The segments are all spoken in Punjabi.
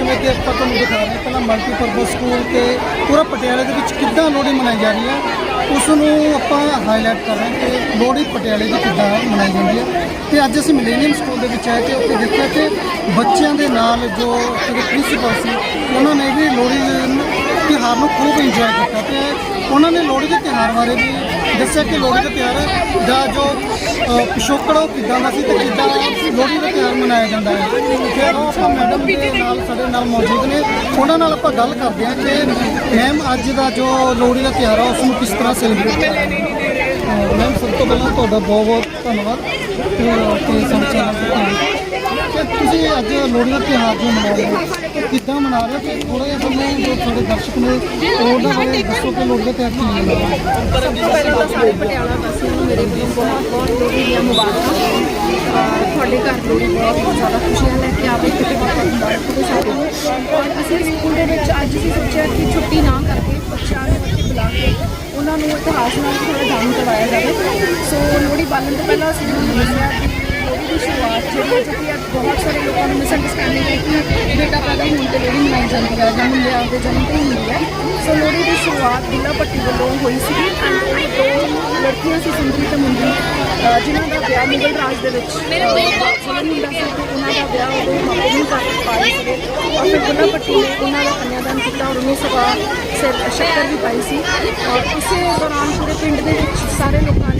ਜਿਵੇਂ ਕਿ ਆਪਾਂ ਤੁਹਾਨੂੰ ਦਿਖਾ ਰਹੇ ਹਾਂ, ਪਹਿਲਾਂ ਮਲਟੀਪਰਪਸ ਸਕੂਲ ਤੇ ਪੂਰਾ ਪਟਿਆਲੇ ਦੇ ਵਿੱਚ ਕਿੱਦਾਂ ਲੋਹੜੀ ਮਨਾਈ ਜਾ ਰਹੀ ਹੈ ਉਸ ਨੂੰ ਆਪਾਂ ਹਾਈਲਾਈਟ ਕਰ ਰਹੇ ਹਾਂ ਕਿ ਲੋਹੜੀ ਪਟਿਆਲੇ ਦੀ ਕਿੱਦਾਂ ਮਨਾਈ ਜਾਂਦੀ ਹੈ। ਤੇ ਅੱਜ ਅਸੀਂ ਮਿਲੇਨੀਅਮ ਸਕੂਲ ਦੇ ਵਿੱਚ ਆਏ ਤੇ ਉੱਥੇ ਦੇਖਿਆ ਕਿ ਬੱਚਿਆਂ ਦੇ ਨਾਲ ਜੋ ਜਿਹੜੇ ਪ੍ਰਿੰਸੀਪਲ ਸੀ, ਉਹਨਾਂ ਨੇ ਵੀ ਲੋਹੜੀ ਦੇ ਤਿਉਹਾਰ ਨੂੰ ਖੂਬ ਇੰਜੋਏ ਕੀਤਾ ਤੇ ਉਹਨਾਂ ਨੇ ਲੋਹੜੀ ਦੇ ਤਿਉਹਾਰ ਬਾਰੇ ਵੀ ਦੱਸਿਆ ਕਿ ਲੋਹੜੀ ਦਾ ਤਿਉਹਾਰ ਦਾ ਜੋ ਅ, ਪਿਛੋਕੜ ਉਹ ਕਿੱਦਾਂ ਦਾ ਸੀ ਤੇ ਕਿੱਦਾਂ ਲੋਹੜੀ ਦਾ ਤਿਉਹਾਰ ਮਨਾਇਆ ਜਾਂਦਾ ਹੈ। ਫਿਰ ਉਹ ਆਪਾਂ ਮੈਡਮ ਦੇ ਨਾਲ ਸਾਡੇ ਨਾਲ ਮੌਜੂਦ ਨੇ। ਉਹਨਾਂ ਨਾਲ ਆਪਾਂ ਗੱਲ ਕਰਦੇ ਹਾਂ ਕਿ ਮੈਮ ਅੱਜ ਦਾ ਜੋ ਲੋਹੜੀ ਦਾ ਤਿਉਹਾਰ ਆ ਉਸ ਨੂੰ ਕਿਸ ਤਰ੍ਹਾਂ ਸੈਲੀਬ੍ਰੇਟ ਕਰਦੇ ਰਹੇ ਮੈਮ ਸਭ ਤੋਂ ਪਹਿਲਾਂ ਤੁਹਾਡਾ ਬਹੁਤ ਬਹੁਤ ਧੰਨਵਾਦ। ਤੇ ਤੇ ਸਾਨੂੰ ਚੈਨਲ ਤੇ ਧੰਨਵਾਦ ਕਿ ਤੁਸੀਂ ਅੱਜ ਲੋਹੜੀ ਦਾ ਤਿਉਹਾਰ ਜੋ ਮਨਾ ਰਹੇ ਹੋ? ਕਿੱਦਾਂ ਮਨਾ ਰਹੇ ਹੋ? ਤੇ ਥੋੜਾ ਜਿਹਾ ਸਾਨੂੰ ਜੋ ਤੁਹਾਡੇ ਦਰਸ਼ਕ ਨੇ ਉਹਨਾਂ ਬਾਰੇ ਦੱਸੋ ਕਿ ਲੋਹੜੀ ਦਾ ਤਿਉਹਾਰ ਕਿਵੇਂ ਮਨਾਉਂਦੇ ਹੋ? ਸਭ ਤੋਂ ਪਹਿਲਾਂ ਤਾਂ ਸਾਰੇ ਪਟਿਆਲਾ ਵਾਸੀਆਂ ਨੂੰ ਮੇਰੇ ਵੱਲੋਂ ਬਹੁਤ ਬਹੁਤ ਲੋਹੜੀ ਦੀਆਂ ਮੁਬਾਰਕਾਂ। ਤੁਹਾਡੇ ਘਰ ਲੋਹੜੀ ਬਹੁਤ ਬਹੁਤ ਜ਼ਿਆਦਾ ਖੁਸ਼ੀਆਂ ਲੈ ਕੇ ਆਵੇ ਕਿਤੇ ਬਹੁਤ ਮੁਬਾਰਕ ਹੋ ਔਰ ਅਸੀਂ ਸਕੂਲ ਦੇ ਵਿੱਚ ਅੱਜ ਅਸੀਂ ਸੋਚਿਆ ਕਿ ਛੁੱਟੀ ਨਾ ਕਰਕੇ ਬੱਚਿਆਂ ਨੂੰ ਇੱਥੇ ਬੁਲਾ ਕੇ ਉਹਨਾਂ ਨੂੰ ਇਤਿਹਾਸ ਨਾਲ ਥੋੜਾ ਜਾਣੂ ਕਰਵਾਇਆ ਜਾਵੇ। ਸੋ ਲੋਹੜੀ ਬਾਲਣ ਤੋਂ ਪਹਿਲਾਂ ਅਸੀਂ ਦੱਸਿਆ ਕਿ ਲੋਹੜੀ ਦੀ ਸ਼ੁਰੂਆਤ ਜਿਹੜੀ ਹੈ ਕਿਉਂਕਿ ਅੱਜ ਬਹੁਤ ਸਾਰੇ ਲੋਕਾਂ ਨੂੰ ਮਿਸਅੰਡਰਸਟੈਂਡਿੰਗ ਹੈ ਕਿ ਬੇਟਾ ਪੈਦਾ ਹੋਣ ਤੇ ਲੋਹੜੀ ਮਨਾਈ ਜਾਂਦੀ ਹੈ ਜਾਂ ਮੁੰਡੇ ਆਪਦੇ ਜਨਮ ਤੇ ਹੁੰਦੀ ਹੈ। ਸੋ ਲੋਹੜੀ ਦੀ ਸ਼ੁਰੂਆਤ ਦੁੱਲਾ ਭੱਟੀ ਵੱਲੋਂ ਹੋਈ ਸੀ ਐਂਡ ਦੋ ਲੜਕੀਆਂ ਸੀ ਸੁੰਦਰੀ ਤੇ ਮੁੰਦਰੀ ਜਿਨ੍ਹਾਂ ਦਾ ਵਿਆਹ ਮੁਗਲ ਰਾਜ ਦੇ ਵਿੱਚ ਮੇਰੇ ਦੋ ਮੁੰਡਾ ਸੀ, ਉਹਨਾਂ ਦਾ ਵਿਆਹ ਉਦੋਂ ਮਾਪੇ ਨੂੰ ਕਰ ਪਾਏ ਸੀਗੇ ਔਰ ਫਿਰ ਦੁੱਲਾ ਭੱਟੀ ਨੇ ਉਹਨਾਂ ਦਾ ਕੰਨਿਆਦਾਨ ਕੀਤਾ ਔਰ ਉਹਨੇ ਸਵਾ ਸਿਰ ਸ਼ੱਕਰ ਵੀ ਪਾਈ ਸੀ। ਔਰ ਇਸੇ ਦੌਰਾਨ ਪੂਰੇ ਪਿੰਡ ਦੇ ਵਿੱਚ ਸਾਰੇ ਲੋਕਾਂ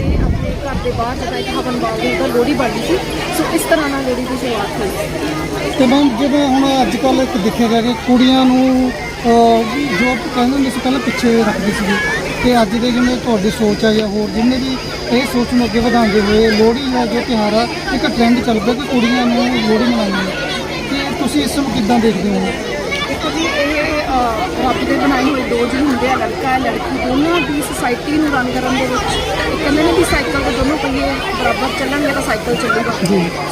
ਦੇ ਬਾਹਰ ਜਿਹੜਾ ਇੱਕ ਹਵਨ ਬਾਲਦੇ ਉਹਦਾ ਲੋਹੜੀ ਬਾਲੀ ਸੀ ਸੋ ਇਸ ਤਰ੍ਹਾਂ ਨਾਲ ਲੋਹੜੀ ਦੀ ਸ਼ੁਰੂਆਤ ਹੋਈ। ਤੇ ਮੈਮ ਜਿਵੇਂ ਹੁਣ ਅੱਜ ਕੱਲ੍ਹ ਇੱਕ ਦੇਖਿਆ ਗਿਆ ਕਿ ਕੁੜੀਆਂ ਨੂੰ ਅਹ, ਜੋ ਕਹਿੰਦੇ ਹੁੰਦੇ ਸੀ ਪਹਿਲਾਂ ਪਿੱਛੇ ਰੱਖਦੇ ਸੀਗੇ ਤੇ ਅੱਜ ਦੇ ਜਿਵੇਂ ਤੁਹਾਡੀ ਸੋਚ ਆ ਜਾਂ ਹੋਰ ਜਿੰਨੇ ਵੀ ਇਹ ਸੋਚ ਨੂੰ ਅੱਗੇ ਵਧਾਉਂਦੇ ਹੋਏ ਲੋਹੜੀ ਦਾ ਜੋ ਤਿਉਹਾਰ ਆ ਇੱਕ ਟ੍ਰੈਂਡ ਚੱਲ ਪਿਆ ਕਿ ਕੁੜੀਆਂ ਨੂੰ ਲੋਹੜੀ ਮਨਾਉਣੀ ਹੈ ਤੇ ਤੁਸੀਂ ਇਸ ਨੂੰ ਕਿੱਦਾਂ ਦੇਖਦੇ ਹੋ? ਜੀ ਇਹ ਰੱਬ ਦੇ ਬਣਾਏ ਹੋਏ ਦੋ ਜੀ ਹੁੰਦੇ ਆ ਲੜਕਾ ਲੜਕੀ ਦੋਨਾਂ ਦੀ ਸੁਸਾਇਟੀ ਨੂੰ ਰਨ ਕਰਨ ਦੇ ਵਿੱਚ ਕਹਿੰਦੇ ਨੇ ਕਿ ਸਾਈਕਲ ਦੇ ਦੋਨੋਂ ਪਹੀਏ ਬਰਾਬਰ ਚੱਲਣਗੇ ਤਾਂ ਸਾਈਕਲ ਚੱਲੇਗਾ।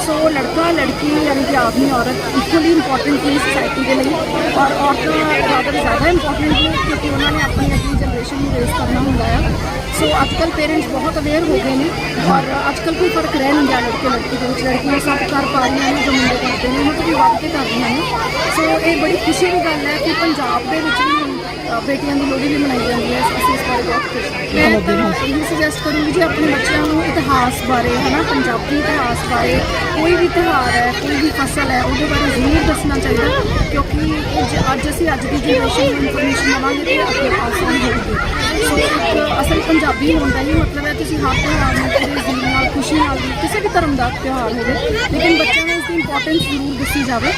ਸੋ ਲੜਕਾ ਲੜਕੀ ਯਾਨੀ ਕਿ ਆਦਮੀ ਔਰਤ ਇਕੁਅਲੀ ਇੰਪੋਰਟੈਂਟ ਹੈ ਸੁਸਾਇਟੀ ਦੇ ਲਈ ਔਰ ਔਰਤਾਂ ਜ਼ਿਆਦਾ ਜ਼ਿਆਦਾ ਇੰਪੋਰਟੈਂਟ ਹੈ ਕਿਉਂਕਿ ਉਹਨਾਂ ਨੇ ਆਪਣੀ ਅਗਲੀ ਜਨਰੇਸ਼ਨ ਨੂੰ ਰੇਸ ਕਰਨਾ ਹੁੰਦਾ ਹੈ ਸੋ ਅੱਜ ਕੱਲ੍ਹ ਪੇਰੈਂਟਸ ਬਹੁਤ ਅਵੇਅਰ ਹੋ ਗਏ ਨੇ ਔਰ ਅੱਜ ਕੱਲ੍ਹ ਕੋਈ ਫ਼ਰਕ ਰਹਿ ਨਹੀਂ ਗਿਆ ਲੜਕੇ ਲੜਕੀ ਦੇ ਵਿੱਚ ਲੜਕੀਆਂ ਸਭ ਕਰ ਪਾ ਰਹੀਆਂ ਨੇ ਜੋ ਮੁੰਡੇ ਕਰਦੇ ਨੇ ਉਹਨਾਂ ਤੋਂ ਵੀ ਵੱਧ ਕੇ ਕਰ ਰਹੀਆਂ ਨੇ ਸੋ ਇਹ ਬੜੀ ਖੁਸ਼ੀ ਦੀ ਗੱਲ ਹੈ ਕਿ ਪੰਜਾਬ ਦੇ ਵਿੱਚ ਵੀ ਬੇਟੀਆਂ ਦੀ ਲੋਹੜੀ ਵੀ ਮਨਾਈ ਜਾਂਦੀ ਹੈ ਅਸੀਂ ਇਸ ਬਾਰੇ ਬਹੁਤ ਖੁਸ਼ ਹਾਂ। ਮੈਂ ਤਾਂ ਇਹ ਸੁਜੈਸਟ ਕਰੂੰਗੀ ਜੀ, ਆਪਣੇ ਬੱਚਿਆਂ ਨੂੰ ਇਤਿਹਾਸ ਬਾਰੇ, ਹਨਾ, ਪੰਜਾਬੀ ਇਤਿਹਾਸ ਬਾਰੇ, ਕੋਈ ਵੀ ਤਿਉਹਾਰ ਹੈ, ਕੋਈ ਵੀ ਫਸਲ ਹੈ, ਉਹਦੇ ਬਾਰੇ ਜ਼ਰੂਰ ਦੱਸਣਾ ਚਾਹੀਦਾ, ਕਿਉਂਕਿ ਅੱਜ ਅਸੀਂ ਅੱਜ ਦੀ ਜਨਰੇਸ਼ਨ ਨੂੰ ਇਨਫੋਰਮੇਸ਼ਨ ਦੇਵਾਂਗੇ ਤੇ ਅੱਗੇ ਪਾਸ ਆਨ ਹੋਊਗੀ। ਸੋ ਪੰਜਾਬੀ ਹੁੰਦਾ ਦਾ ਹੀ, ਮਤਲਬ ਹੈ ਤੁਸੀਂ ਹਰ ਤਿਉਹਾਰ ਨੂੰ ਪੂਰੇ ਜ਼ੀਰ ਨਾਲ, ਖੁਸ਼ੀ ਨਾਲ ਕਿਸੇ ਵੀ ਧਰਮ ਦਾ ਤਿਉਹਾਰ ਹੋਵੇ, ਲੇਕਿਨ ਬੱਚਿਆਂ ਨੂੰ ਇਸ ਦੀ ਇੰਪੋਰਟੈਂਸ ਜ਼ਰੂਰ ਦੱਸੀ ਜਾਵੇ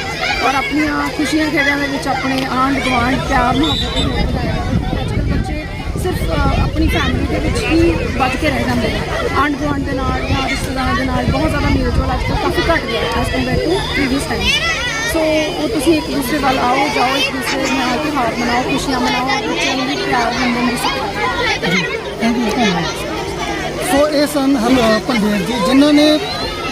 ਔਰ ਆਪਣੀਆਂ ਖੁਸ਼ੀਆਂ ਖੇੜਿਆਂ ਦੇ ਵਿੱਚ ਆਪਣੇ ਆਂਢ ਗੁਆਂਢ, ਪਿਆਰ ਮੁਹੱਬਤ ਨੂੰ ਵਧਾਇਆ ਜਾਵੇ ਅੱਜ ਬੱਚੇ ਸਿਰਫ ਆਪਣੀ ਫੈਮਿਲੀ ਦੇ ਵਿੱਚ ਹੀ ਵੱਜ ਕੇ ਰਹਿ ਜਾਂਦੇ ਨੇ। ਆਂਢ ਗੁਆਂਢ ਦੇ ਨਾਲ, ਜਾਂ ਰਿਸ਼ਤੇਦਾਰਾਂ ਦੇ ਨਾਲ ਬਹੁਤ ਜ਼ਿਆਦਾ ਮੇਲ ਜੋਲ ਅੱਜ ਕਾਫੀ ਘੱਟ ਗਿਆ as compare to previous time so ਉਹ ਤੁਸੀਂ ਇੱਕ ਦੂਸਰੇ ਵੱਲ ਆਓ, ਜਾਓ, ਇੱਕ ਦੂਸਰੇ ਨਾਲ ਤਿਉਹਾਰ ਮਨਾਓ, ਖੁਸ਼ੀਆਂ ਮਨਾਓ, ਬੱਚਿਆਂ ਨੂੰ ਵੀ ਪਿਆਰ ਵੰਡਣ ਦੀ ਸਿੱਖਿਆ ਥੈਂਕ ਯੂ ਧੰਨਵਾਦ ਸੋ ਇਹ ਸਨ ਹਲ ਪੰਡੇਰ ਜੀ, ਜਿਨ੍ਹਾਂ ਨੇ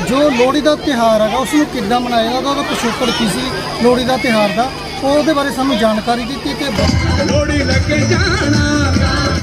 ਜੋ ਲੋਹੜੀ ਦਾ ਤਿਉਹਾਰ ਹੈਗਾ ਉਸ ਨੂੰ ਕਿੱਦਾਂ ਮਨਾਇਆ ਜਾਂਦਾ, ਉਹਦਾ ਪਿਛੋਕੜ ਕੀ ਸੀ ਲੋਹੜੀ ਦਾ ਤਿਉਹਾਰ ਦਾ, ਉਹਦੇ ਬਾਰੇ ਸਾਨੂੰ ਜਾਣਕਾਰੀ ਦਿੱਤੀ ਤੇ ਲੋੜੀ ਲੈ ਜਾਣਾ